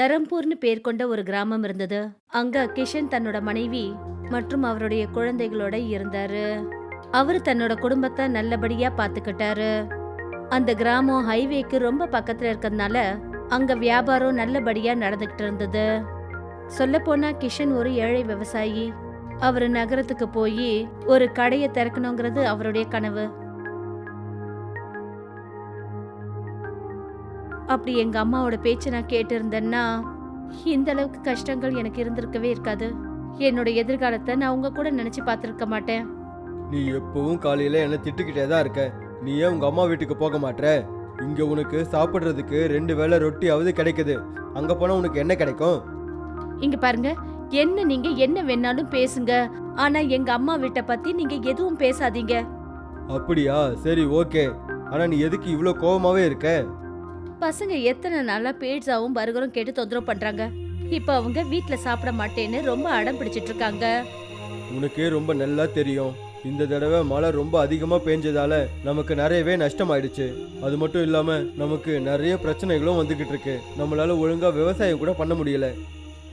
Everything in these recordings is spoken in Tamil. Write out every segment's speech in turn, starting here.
தரம்பூர்னு பேர் கொண்ட ஒரு கிராமம் இருந்தது. அங்க கிஷன் தன்னோட மனைவி மற்றும் அவருடைய குழந்தைகளோட இருந்தாரு. அவரு தன்னோட குடும்பத்தை நல்லபடியா பாத்துக்கிட்டாரு. அந்த கிராமம் ஹைவேக்கு ரொம்ப பக்கத்துல இருக்கிறதுனால அங்க வியாபாரம் நல்லபடியா நடந்துகிட்டு இருந்தது. சொல்லப்போனா கிஷன் ஒரு ஏழை விவசாயி. அவர் நகரத்துக்கு போய் ஒரு கடையை திறக்கணுங்கிறது அவருடைய கனவு. அப்படி எங்க அம்மாவோட பேச்சை நான் கேட்டு இருந்தேன்னா இந்த அளவுக்கு கஷ்டங்கள் எனக்கு இருந்திருக்கவே இருக்காது. என்னோட எதிர்காலத்தை நான் உங்க கூட நினைச்சு பார்த்திருக்க மாட்டேன். நீ எப்பவும் காலையில என்ன திட்டுக்கிட்டே தான் இருக்க. நீ ஏன் உங்க அம்மா வீட்டுக்கு போக மாட்ற. இங்க உனக்கு சாப்பிடுறதுக்கு ரெண்டு வேளை ரொட்டியாவது கிடைக்குது. அங்க போனா உனக்கு என்ன கிடைக்கும்? இங்க பாருங்க என்ன நீங்க என்ன வேணாலும் பேசுங்க. ஆனா எங்க அம்மா வீட்டை பத்தி நீங்க எதுவும் பேசாதீங்க. அப்படியா? சரி ஓகே. ஆனா நீ எதுக்கு இவ்ளோ கோவமாவே இருக்க? பசங்க எத்தனை நாளா பீட்சாவும் பர்கரும் கேட்டு தொந்தரவு பண்றாங்க? இப்ப அவங்க வீட்ல சாப்பிட மாட்டேன்னு ரொம்ப அடம் பிடிச்சிட்டு இருக்காங்க. உனக்கே ரொம்ப நல்லா தெரியும். இந்த தடவை மழை ரொம்ப அதிகமா பெஞ்சதால நமக்கு நிறையவே நஷ்டமாயிடுச்சு. அது மட்டும் இல்லாம நமக்கு நிறைய பிரச்சனைகளும் வந்துகிட்டு இருக்கு. நம்மளால ஒழுங்கா விவசாயம் கூட பண்ண முடியல.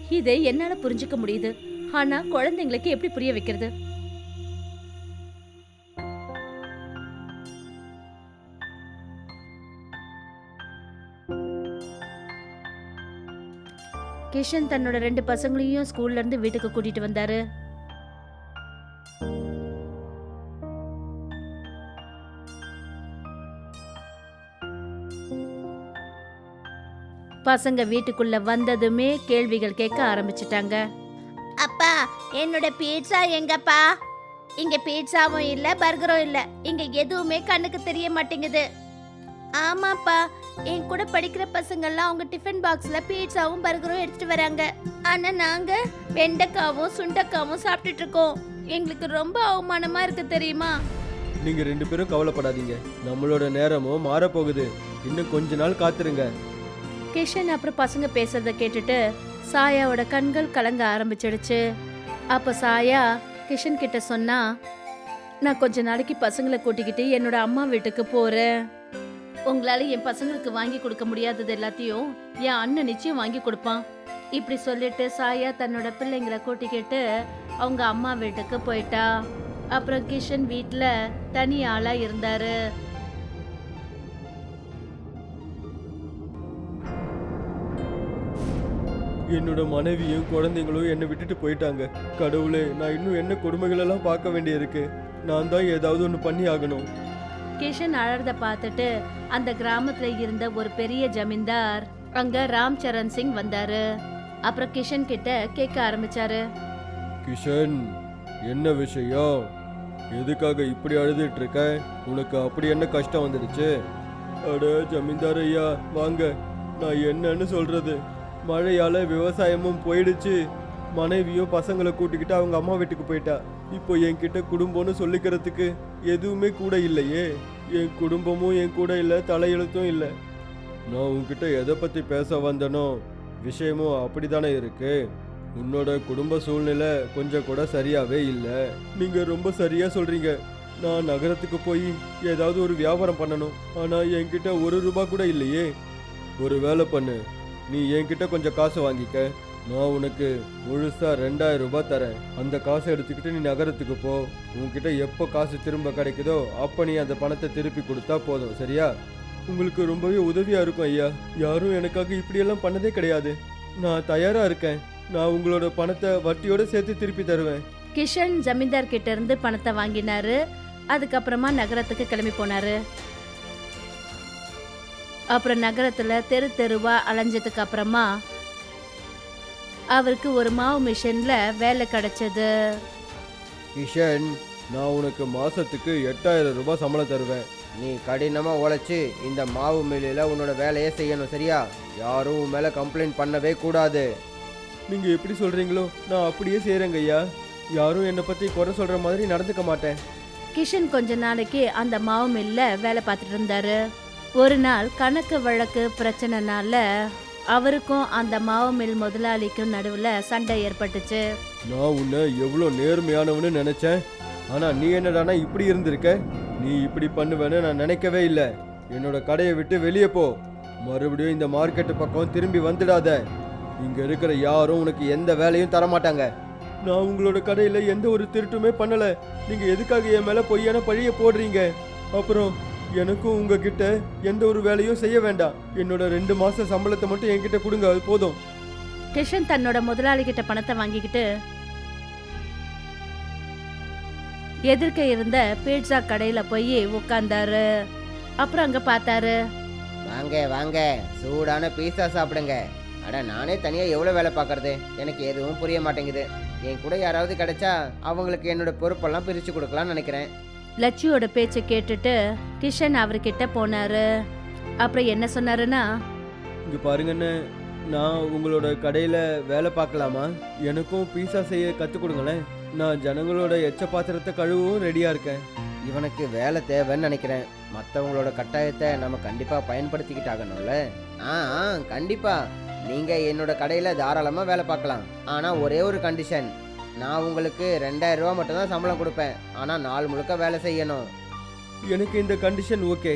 இதை என்னால புரிஞ்சுக்க முடியுது. ஆனா குழந்தைங்களுக்கு எப்படி புரிய வைக்கிறது? கிஷன் தன்னோட ரெண்டு பசங்களையும் ஸ்கூல்ல இருந்து வீட்டுக்கு கூட்டிட்டு வந்தாரு. பசங்க வீட்டுக்குள்ள வந்ததுமே கேள்விகள் கேட்க ஆரம்பிச்சிட்டாங்க. அப்பா என்னோட பீட்சா எங்கப்பா? இங்க பீட்சாவும் இல்ல பர்கரும் இல்ல. இங்க எதுவுமே கண்ணுக்கு தெரிய மாட்டேங்குது. ஆமாப்பா என் கூட படிக்கிற பசங்கள்லாம் அவங்க டிஃபன் பாக்ஸ்ல பீட்சாவும் பர்கரும் எடுத்துட்டு வராங்க. ஆனா நாங்க வெண்டைக்காவும் சுண்டக்காவும் சாப்பிட்டுட்டு இருக்கோம். எங்களுக்கு ரொம்ப அவமானமா இருக்கு தெரியுமா? நீங்க ரெண்டு பேரும் கவலைப்படாதீங்க. நம்மளோட நேரமும் மாறப்போகுது. இன்னும் கொஞ்ச நாள் காத்துருங்க. கிஷன் அப்புறம் பசங்க பேசுறத கேட்டுட்டு சாயாவோட கண்கள் கலங்க ஆரம்பிச்சிடுச்சு. அப்ப சாயா கிஷன் கிட்ட சொன்னா நான் கொஞ்ச நாளைக்கு பசங்களை கூட்டிக்கிட்டு என்னோட அம்மா வீட்டுக்கு போறேன். உங்களால என் பசங்களுக்கு வாங்கி கொடுக்க முடியாதது எல்லாத்தையும் என் அண்ணன் நிச்சயம் வாங்கி கொடுப்பான். இப்படி சொல்லிட்டு சாயா தன்னோட பிள்ளைங்களை கூட்டிக்கிட்டு அவங்க அம்மா வீட்டுக்கு போயிட்டா. அப்புறம் கிஷன் வீட்ல தனி ஆளா இருந்தாரு. என்னோட மனைவியும் குழந்தைங்களும் என்னை விட்டுட்டு போயிட்டாங்க. கடவுளே நான் இன்னும் என்ன கொடுமைகளெல்லாம் பார்க்க வேண்டியிருக்கு? நான் தான் ஏதாவது ஒன்று பண்ணி ஆகணும். கிஷன் அழறத பார்த்துட்டு அந்த கிராமத்துல இருந்த ஒரு பெரிய ஜமீன்தார் அங்க ராம் சரண் சிங் வந்தாரு. அப்புறம் கிஷன் கிட்ட கேட்க ஆரம்பிச்சாரு. கிஷன் என்ன விஷயம்? எதுக்காக இப்படி அழுதுட்டு இருக்க? உனக்கு அப்படி என்ன கஷ்டம் வந்துடுச்சு அட ஜமீன்தார் ஐயா வாங்க. நான் என்னன்னு சொல்றது? மழையால விவசாயமும் போயிடுச்சு. மனைவியும் பசங்களை கூட்டிக்கிட்டு அவங்க அம்மா வீட்டுக்கு போயிட்டா. இப்போ என்கிட்ட குடும்பம்னு சொல்லிக்கிறதுக்கு எதுவுமே கூட இல்லையே. என் குடும்பமும் என் கூட இல்லை தலையெழுத்தும் இல்லை. நான் உன்கிட்ட எதை பற்றி பேச வந்தனோ விஷயமும் அப்படிதானே இருக்கு. உன்னோட குடும்ப சூழ்நிலை கொஞ்சம் கூட சரியாகவே இல்லை. நீங்கள் ரொம்ப சரியாக சொல்கிறீங்க நான் நகரத்துக்கு போய் ஏதாவது ஒரு வியாபாரம் பண்ணணும். ஆனால் என்கிட்ட ஒரு ரூபாய் கூட இல்லையே. ஒரு வேலை பண்ணு. நீ என்கிட்ட கொஞ்சம் காசு வாங்கிக்க. நான் உனக்கு முழுசா ரெண்டாயிரம் ரூபாய் தரேன். அந்த காசை எடுத்துக்கிட்டு நீ நகரத்துக்கு போ. உன்கிட்ட எப்போ காசு திரும்ப கிடைக்குதோ அப்போ நீ அந்த பணத்தை திருப்பி கொடுத்தா போதும் சரியா? உங்களுக்கு ரொம்பவே உதவியா இருக்கும் ஐயா. யாரும் எனக்காக இப்படியெல்லாம் பண்ணதே கிடையாது. நான் தயாரா இருக்கேன். நான் உங்களோட பணத்தை வட்டியோட சேர்த்து திருப்பி தருவேன். கிஷன் ஜமீன்தார் கிட்ட இருந்து பணத்தை வாங்கினாரு. அதுக்கப்புறமா நகரத்துக்கு கிளம்பி போனாரு. அப்புறம் நகரத்துல தெரு தெருவா அலைஞ்சதுக்கு அப்புறமா அவருக்கு ஒரு மாவு மிஷின்ல வேலை கிடைச்சது. கிஷன் நான் உனக்கு மாசத்துக்கு எட்டாயிரம் ரூபாய் சம்பளம் தருவேன். நீ கடினமாக உழைச்சி இந்த மாவு மில்லில் உன்னோட வேலையை செய்யணும் சரியா? யாரும் உன் மேலே கம்ப்ளைண்ட் பண்ணவே கூடாது. நீங்க எப்படி சொல்றீங்களோ நான் அப்படியே செய்றேங்க ஐயா. யாரும் என்னை பத்தி குறை சொல்ற மாதிரி நடந்துக்க மாட்டேன். கிஷன் கொஞ்ச நாளைக்கு அந்த மாவு மில்ல வேலை பார்த்துட்டு இருந்தாரு. ஒரு நாள் கணக்கு வழக்கு பிரச்சனைனால அவருக்கும் அந்த மாவு மில் முதலாளிக்கும் நடுவுல சண்டை ஏற்பட்டுச்சு. நான் உன்னை எவ்வளோ நேர்மையானவனு நினைச்சேன். ஆனா நீ என்னடானா இப்படி இருந்திருக்க? நீ இப்படி பண்ணுவேன்னு நான் நினைக்கவே இல்லை. என்னோட கடையை விட்டு வெளியே போ. மறுபடியும் இந்த மார்க்கெட்டு பக்கம் திரும்பி வந்துடாத. இங்க இருக்கிற யாரும் உனக்கு எந்த வேலையும் தர மாட்டாங்க நான் உங்களோட கடையில எந்த ஒரு திருட்டுமே பண்ணல. நீங்க எதுக்காக என் மேல பொய்யான பழிய போடுறீங்க? அப்புறம் எனக்கும் உங்ககிட்ட எந்த ஒரு வேலையும் செய்ய வேண்டாம். என்னோட ரெண்டு மாச சம்பளத்தை மட்டும் என்கிட்ட கொடுங்க அது போதும். கிஷன் தன்னோட முதலாளி கிட்ட பணத்தை வாங்கிக்கிட்டு எதிர்க்க இருந்த பீட்சா கடையில போய் உட்கார்ந்தாரு அப்புறம் அங்க பார்த்தாரு. வாங்க வாங்க. சூடான பீஸா சாப்பிடுங்க. அட நானே தனியாக எவ்வளோ வேலை பார்க்கறது? எனக்கு எதுவும் புரிய மாட்டேங்குது. என் கூட யாராவது கிடைச்சா அவங்களுக்கு என்னோட பொறுப்பெல்லாம் பிரித்து கொடுக்கலாம்னு நினைக்கிறேன். லட்சியோட பேச்சை கேட்டுட்டு கிஷன் அவர்கிட்ட போனாரு. அப்புறம் என்ன சொன்னாருன்னா இங்க பாருங்கண்ணே நான் உங்களோட கடையில வேலை பார்க்கலாமா? எனக்கும் பீஸா செய்ய கற்றுக் கொடுங்களேன். நான் ஜனங்களோட எச்ச பாத்திரத்தை கழுவவும் ரெடியா இருக்கேன். இவனுக்கு வேலை தேவைன்னு நினைக்கிறேன். மற்றவங்களோட கட்டாயத்தை நம்ம கண்டிப்பாக பயன்படுத்திக்கிட்டாகணும்ல? ஆ ஆ கண்டிப்பாக நீங்கள் என்னோட கடையில் தாராளமாக வேலை பார்க்கலாம். ஆனால் ஒரே ஒரு கண்டிஷன் நான் உங்களுக்கு ரெண்டாயிரம் ரூபா மட்டும்தான் சம்பளம் கொடுப்பேன். ஆனால் நாள் முழுக்க வேலை செய்யணும். எனக்கு இந்த கண்டிஷன் ஓகே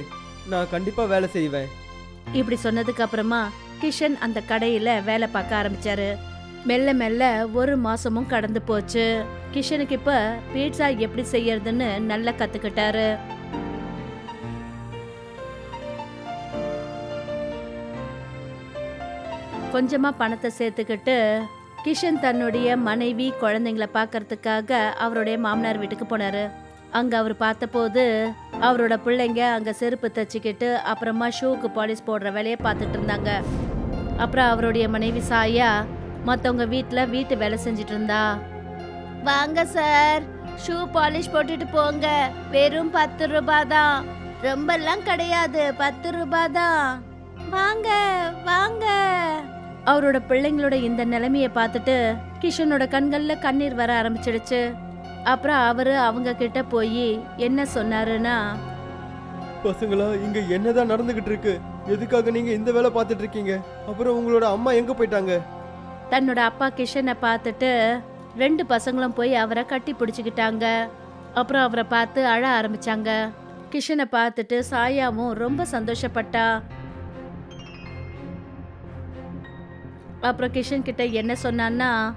நான் கண்டிப்பா வேலை செய்வேன். இப்படி சொன்னதுக்கு அப்புறமா கிஷன் அந்த கடையில வேலை பார்க்க ஆரம்பிச்சாரு. மெல்ல மெல்ல ஒரு மாசமும் கடந்து போச்சு. கிஷனுக்கு இப்ப பீட்சா எப்படி செய்யறதுன்னு நல்லா கத்துக்கிட்டாரு. கொஞ்சமா பணத்தை சேர்த்துக்கிட்டு கிஷன் தன்னுடைய மனைவி குழந்தைங்களை பார்க்கறதுக்காக அவருடைய மாமனார் வீட்டுக்கு போனாரு. அங்க அவர் பார்த்தபோது அவரோட பிள்ளைங்க அங்க செருப்பு தச்சுக்கிட்டு அப்புறமா ஷூக்கு பாலிஷ் போடுற வேலையை பார்த்துட்டு இருந்தாங்க. அப்புறம் அவருடைய மனைவி சாயா மற்றவங்க வீட்டில் வீட்டு வேலை செஞ்சுட்டு இருந்தா. வாங்க சார் ஷூ பாலிஷ் போட்டுட்டு போங்க. வெறும் பத்து ரூபாய் தான். ரொம்பலாம் கிடையாது பத்து ரூபாய் தான். வாங்க வாங்க. அவரோட பிள்ளைங்களோட இந்த நிலைமையை பார்த்துட்டு கிஷனோட கண்கள்ல கண்ணீர் வர ஆரம்பிச்சிடுச்சு. அப்புறம் அவரு அவங்க கிட்ட போய் என்ன சொன்னாருன்னா பசங்களா இங்க என்னதான் நடந்துகிட்டு இருக்கு? எதுக்காக நீங்க இந்த வேலை பார்த்துட்டு இருக்கீங்க? அப்புறம் உங்களோட அம்மா எங்க போயிட்டாங்க? தன்னோட அப்பா கிஷனை பார்த்துட்டு ரெண்டு பசங்களும் போய் அவரை கட்டி பிடிச்சிக்கிட்டாங்க. அப்புறம் அவரை பார்த்து அழ ஆரம்பிச்சாங்க. கிஷனை பார்த்துட்டு சாயாவும் ரொம்ப சந்தோஷப்பட்டா. அப்புறம் கிஷன் கிட்ட என்ன சொன்னான்னா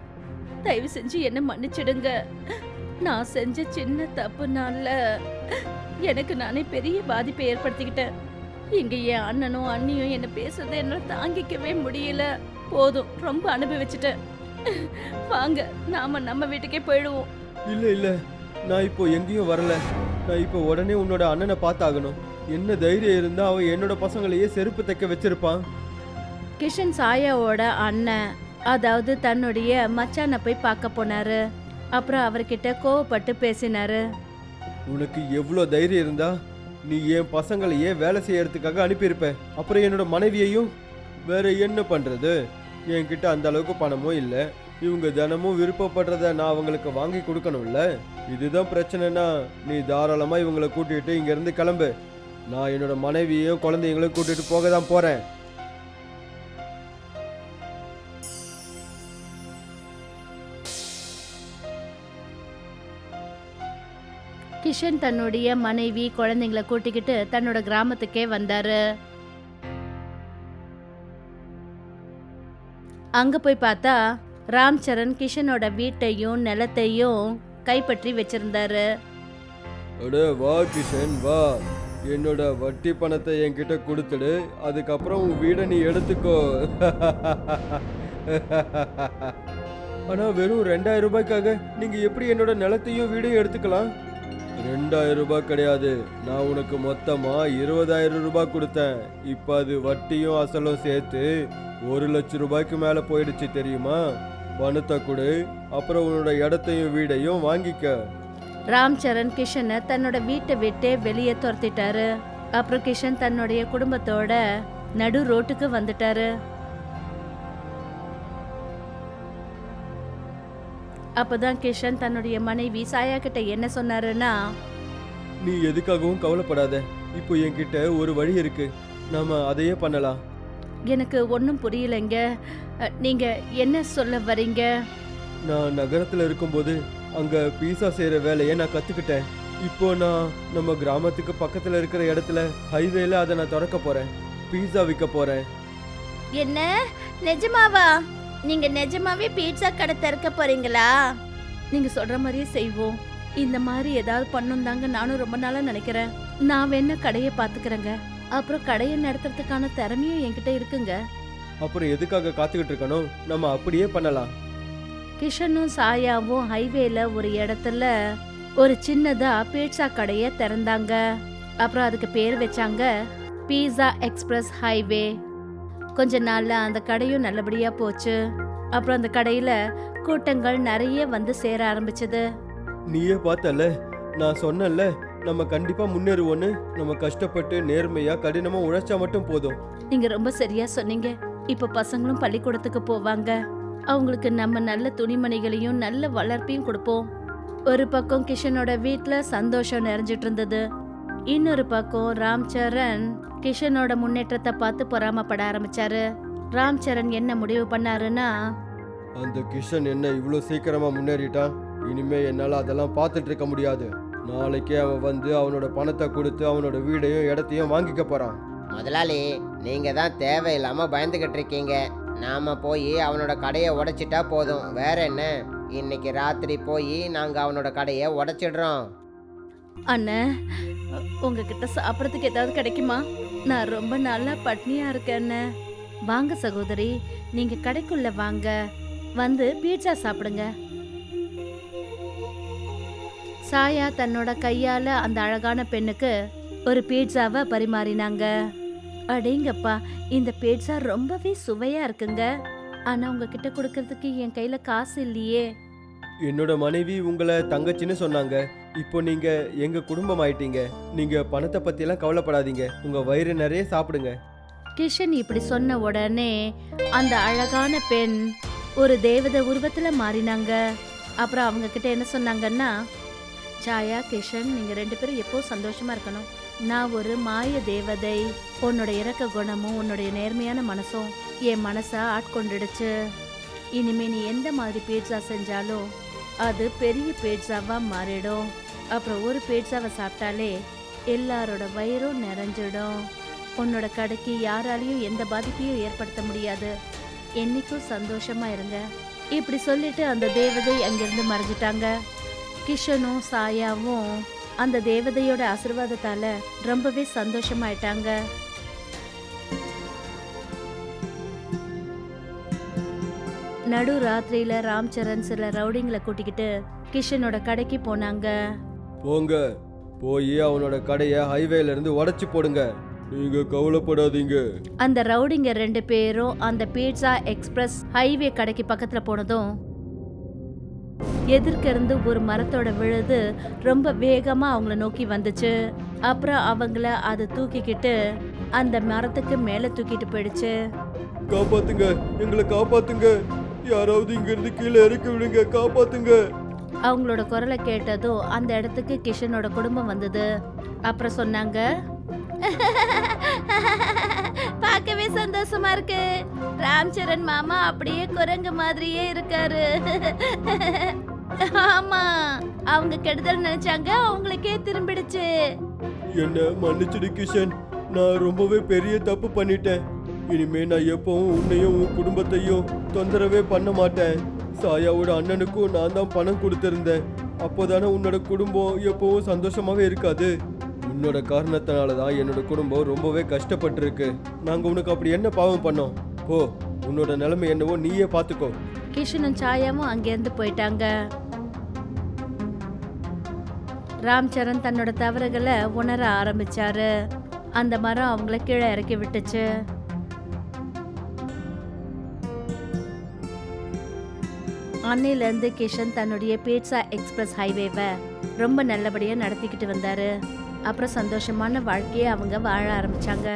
தயவு செஞ்சு என்ன மன்னிச்சிடுங்க. நான் செஞ்ச சின்ன தப்புனால எனக்கு நானே பெரிய பாதிப்பை ஏற்படுத்திக்கிட்டேன். இங்க என் அண்ணனும் அண்ணியும் என்ன பேசுறதை என்னால தாங்கிக்கவே முடியல. போதும் ரொம்ப அனுபவிச்சுட்டேன். வாங்க நாம நம்ம வீட்டுக்கே போயிடுவோம். இல்ல இல்ல. நான் இப்போ எங்கேயும் வரல. நான் இப்போ உடனே உன்னோட அண்ணனை பார்த்தாகணும். என்ன தைரியம் இருந்தா அவன் என்னோட பசங்களையே செருப்பு தைக்க வச்சிருப்பான். கிஷன் சாயாவோட அண்ணன் அதாவது தன்னுடைய மச்சானை போய் பார்க்க போனாரு. அப்புறம் அவர்கிட்ட கோவப்பட்டு பேசினாரு. உனக்கு எவ்வளோ தைரியம் இருந்தா நீ என் பசங்களையே வேலை செய்யறதுக்காக அனுப்பியிருப்ப? அப்புறம் என்னோட மனைவியையும்? வேற என்ன பண்றது? என்கிட்ட அந்த அளவுக்கு பணமும் இல்லை. இவங்க தினமும் விருப்பப்படுறத நான் அவங்களுக்கு வாங்கி கொடுக்கணும்ல. இதுதான் பிரச்சனைனா நீ தாராளமாக இவங்களை கூட்டிகிட்டு இங்கேருந்து கிளம்பு. நான் என்னோட மனைவியையும் குழந்தைங்களையும் கூட்டிகிட்டு போக தான் போகிறேன் கிஷன் தன்னுடைய மனைவி குழந்தைங்களை கூட்டிக்கிட்டு தன்னோட கிராமத்துக்கே வந்தாரு. அங்க போய் பார்த்தா ராம் சரண் கிஷனோட வீட்டையும் நிலத்தையும் கைப்பற்றி வச்சிருந்தாரு. அட வா கிஷன் வா. என்னோட வட்டி பணத்தை என்கிட்ட கொடுத்துடு. அதுக்கப்புறம் உன் வீடை நீ எடுத்துக்கோ. ஆனா வெறும் ரெண்டாயிரம் ரூபாய்க்காக நீங்க எப்படி என்னோட நிலத்தையும் வீடையும் எடுத்துக்கலாம்? ரெண்டாயிரம் ரூபாய் கிடையாது. நான் உனக்கு மொத்தமா இருபதாயிரம் ரூபாய் கொடுத்தேன். இப்போ அது வட்டியும் அசலும் சேர்த்து ஒரு லட்சம் ரூபாய்க்கு மேலே போயிடுச்சு தெரியுமா? பணத்தை கொடு. அப்புறம் உன்னோட இடத்தையும் வீடையும் வாங்கிக்க. ராம் சரண் கிஷனை தன்னோட வீட்டை விட்டே வெளியே துரத்திட்டாரு. அப்புறம் கிஷன் தன்னுடைய குடும்பத்தோட நடு ரோட்டுக்கு வந்துட்டாரு. அப்பதான் கிஷன் தன்னுடைய மனைவி சாயா கிட்ட என்ன சொன்னாருன்னா நீ எதுக்காகவும் கவலைப்படாத. இப்போ என்கிட்ட ஒரு வழி இருக்கு. நாம அதையே பண்ணலாம். எனக்கு ஒன்றும் புரியலைங்க. நீங்க என்ன சொல்ல வரீங்க? நான் நகரத்துல இருக்கும்போது அங்க பீஸா செய்யற வேலையை நான் கத்துக்கிட்டேன். இப்போ நான் நம்ம கிராமத்துக்கு பக்கத்துல இருக்கிற இடத்துல ஹைவேல அதை நான் திறக்க போறேன். பீஸா விற்க போறேன். என்ன? நிஜமாவா? நீங்க நிஜமாவே பீட்சா கடை திறக்க போறீங்களா? நீங்க சொல்ற மாதிரியே செய்வோம். இந்த மாதிரி ஏதாவது பண்ணும் தாங்க நானும் ரொம்ப நாளா நினைக்கிறேன். நான் வேணா கடையை பாத்துக்கிறேங்க அப்புறம் கடையை நடத்துறதுக்கான திறமையும் என்கிட்ட இருக்குங்க. அப்புறம் எதுக்காக காத்துக்கிட்டு இருக்கணும்? நம்ம அப்படியே பண்ணலாம். கிஷனும் சாயாவும் ஹைவேல ஒரு இடத்துல ஒரு சின்னதா பீட்சா கடைய திறந்தாங்க. அப்புறம் அதுக்கு பேர் வச்சாங்க பீஸா எக்ஸ்பிரஸ் ஹைவே கொஞ்ச நாள்ல அந்த கடையும் நல்லபடியா போச்சு. அப்புறம் அந்த கடையில கூட்டங்கள் நிறைய வந்து சேர ஆரம்பிச்சது. நீயே பார்த்தல நான் சொன்னேன்ல நம்ம கண்டிப்பா முன்னேறுவோன்னு நம்ம கஷ்டப்பட்டு நேர்மையா கடினமா உழைச்சா மட்டும் போதும். நீங்க ரொம்ப சரியா சொன்னீங்க. இப்ப பசங்களும் பள்ளிக்கூடத்துக்கு போவாங்க. அவங்களுக்கு நம்ம நல்ல துணிமணிகளையும் நல்ல வளர்ப்பையும் கொடுப்போம். ஒரு பக்கம் கிஷனோட வீட்ல சந்தோஷம் நிறைஞ்சிட்டு இருந்தது. இன்னொரு பக்கம் ராம் சரண் கிஷனோட முன்னேற்றத்தை பார்த்து பொறாமப்பட ஆரம்பிச்சாரு. ராம் சரண் என்ன முடிவு பண்ணாருன்னா அந்த கிஷன் என்ன இவ்வளோ சீக்கிரமா முன்னேறிட்டான்? இனிமே என்னால் அதெல்லாம் பார்த்துட்டு இருக்க முடியாது. நாளைக்கே அவன் வந்து அவனோட பணத்தை கொடுத்து அவனோட வீடையும் இடத்தையும் வாங்கிக்க போறான். முதலாளி நீங்க தான் தேவையில்லாம பயந்துகிட்டு இருக்கீங்க. நாம போய் அவனோட கடையை உடைச்சிட்டா போதும். வேற என்ன? இன்னைக்கு ராத்திரி போய் நாங்க அவனோட கடையை உடைச்சிடுறோம். அண்ணன் உங்ககிட்ட சாப்பிட்றதுக்கு ஏதாவது கிடைக்குமா? நான் ரொம்ப நல்லா பட்னியா இருக்கேன் வாங்க சகோதரி நீங்க கடைக்குள்ள வாங்க. வந்து பீட்சா சாப்பிடுங்க. சாயா தன்னோட கையால அந்த அழகான பெண்ணுக்கு ஒரு பீட்சாவை பரிமாறினாங்க. அடேங்கப்பா இந்த பீட்சா ரொம்பவே சுவையா இருக்குங்க. ஆனா உங்ககிட்ட கொடுக்கறதுக்கு என் கையில காசு இல்லையே. என்னோட மனைவி உங்களை தங்கச்சின்னு சொன்னாங்க. இப்போ நீங்க எங்க குடும்பம் ஆயிட்டீங்க நீங்க பணத்தை பத்தியெல்லாம் கவலைப்படாதீங்க. உங்க வயிறு நிறைய சாப்பிடுங்க. கிஷன் இப்படி சொன்ன உடனே அந்த அழகான பெண் ஒரு தேவதை உருவத்துல மாறினாங்க. அப்புறம் அவங்க கிட்ட என்ன சொன்னாங்கன்னா சாயா கிஷன் நீங்க ரெண்டு பேரும் எப்போ சந்தோஷமா இருக்கணும்? நான் ஒரு மாய தேவதை. உன்னோட இறக்க குணமும் உன்னுடைய நேர்மையான மனசும் என் மனசை ஆட்கொண்டுடுச்சு. இனிமே நீ எந்த மாதிரி பீட்சா செஞ்சாலும் அது பெரிய பேட்ஸாவாக மாறிடும். அப்புறம் ஒரு பேட்ஸாவை சாப்பிட்டாலே எல்லாரோட வயிறும் நிறைஞ்சிடும். உன்னோட கடைக்கு யாராலையும் எந்த பாதிப்பையும் ஏற்படுத்த முடியாது. என்னைக்கும் சந்தோஷமா இருங்க. இப்படி சொல்லிட்டு அந்த தேவதை அங்கிருந்து மறைஞ்சிட்டாங்க. கிஷனும் சாயாவும் அந்த தேவதையோட ஆசீர்வாதத்தால ரொம்பவே சந்தோஷமாயிட்டாங்க. நடு ராத்திரியில ராம் சரண் சில ரவுடிங்களை கூட்டிக்கிட்டு கிஷனோட கடைக்கு போனாங்க. போங்க. போய் அவனோட கடையை ஹைவேல இருந்து உடைச்சு போடுங்க. நீங்க கவலைப்படாதீங்க. அந்த ரவுடிங்க ரெண்டு பேரும் அந்த பீட்சா எக்ஸ்பிரஸ் ஹைவே கடைக்கு பக்கத்துல போனதும் எதிர்க்க இருந்து ஒரு மரத்தோட விழுது ரொம்ப வேகமா அவங்கள நோக்கி வந்துச்சு. அப்புறம் அவங்கள அதை தூக்கிக்கிட்டு அந்த மரத்துக்கு மேல தூக்கிட்டு போயிடுச்சு. காப்பாத்துங்க. எங்களை காப்பாத்துங்க. யாராவது இங்க இருந்து கீழே இறக்கி விடுங்க காப்பாத்துங்க. அவங்களோட குரலை கேட்டதும் அந்த இடத்துக்கு கிஷனோட குடும்பம் வந்தது. அப்புறம் சொன்னாங்க பார்க்கவே சந்தோஷமா இருக்கு. ராம்சரண் மாமா அப்படியே குரங்கு மாதிரியே இருக்காரு. ஆமா அவங்க கெடுதல் நினைச்சாங்க அவங்களுக்கே திரும்பிடுச்சு. என்ன மன்னிச்சிடு கிஷன் நான் ரொம்பவே பெரிய தப்பு பண்ணிட்டேன். இனிமே நான் எப்பவும் உன்னையும் உன் குடும்பத்தையும் தொந்தரவே பண்ண மாட்டேன். சாயாவோட அண்ணனுக்கும் நான் தான் பணம் கொடுத்துருந்தேன். அப்போதானே உன்னோட குடும்பம் எப்பவும் சந்தோஷமாகவே இருக்காது. உன்னோட காரணத்தினால தான் என்னோட குடும்பம் ரொம்பவே கஷ்டப்பட்டிருக்கு. நாங்கள் உனக்கு அப்படி என்ன பாவம் பண்ணோம்? போ உன்னோட நிலைமை என்னவோ நீயே பார்த்துக்கோ கிஷனும் சாயாவும் அங்கேருந்து போயிட்டாங்க. ராம்சரண் தன்னோட தவறுகளை உணர ஆரம்பிச்சாரு. அந்த மரம் அவங்கள கீழே இறக்கி விட்டுச்சு. அன்னையிலேருந்து கிஷன் தன்னுடைய பீட்சா எக்ஸ்பிரஸ் ஹைவேவை ரொம்ப நல்லபடியாக நடத்திக்கிட்டு வந்தார். அப்புறம் சந்தோஷமான வாழ்க்கையை அவங்க வாழ ஆரம்பித்தாங்க